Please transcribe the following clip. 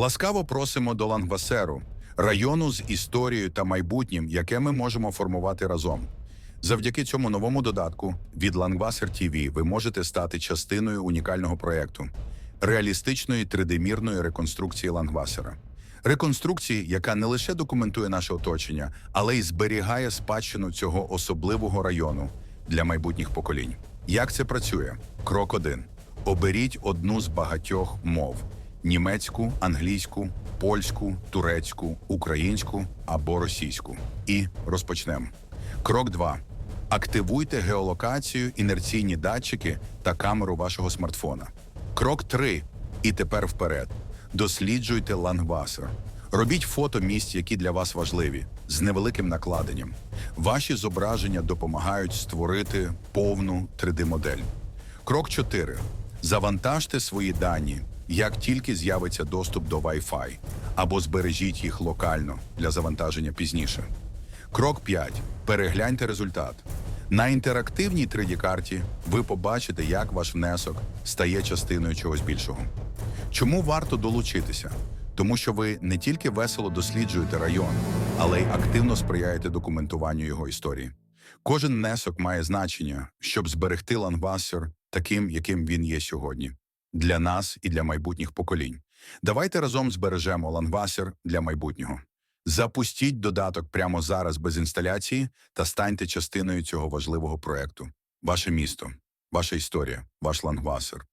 Ласкаво просимо до Лангвасеру, району з історією та майбутнім, яке ми можемо формувати разом. Завдяки цьому новому додатку від Langwasser TV ви можете стати частиною унікального проєкту реалістичної 3D-мірної реконструкції Лангвасера. Реконструкції, яка не лише документує наше оточення, але й зберігає спадщину цього особливого району для майбутніх поколінь. Як це працює? Крок 1. Оберіть одну з багатьох мов: німецьку, англійську, польську, турецьку, українську або російську. І розпочнемо. Крок 2. Активуйте геолокацію, інерційні датчики та камеру вашого смартфона. Крок 3. І тепер вперед. Досліджуйте Лангвасер. Робіть фото місць, які для вас важливі, з невеликим накладенням. Ваші зображення допомагають створити повну 3D-модель. Крок 4. Завантажте свої дані, як тільки з'явиться доступ до Wi-Fi, або збережіть їх локально для завантаження пізніше. Крок 5. Перегляньте результат. На інтерактивній 3D-карті ви побачите, як ваш внесок стає частиною чогось більшого. Чому варто долучитися? Тому що ви не тільки весело досліджуєте район, але й активно сприяєте документуванню його історії. Кожен внесок має значення, щоб зберегти Лангвассер таким, яким він є сьогодні, для нас і для майбутніх поколінь. Давайте разом збережемо ланвасер для майбутнього. Запустіть додаток прямо зараз без інсталяції та станьте частиною цього важливого проекту. Ваше місто, ваша історія, ваш Лангвасер.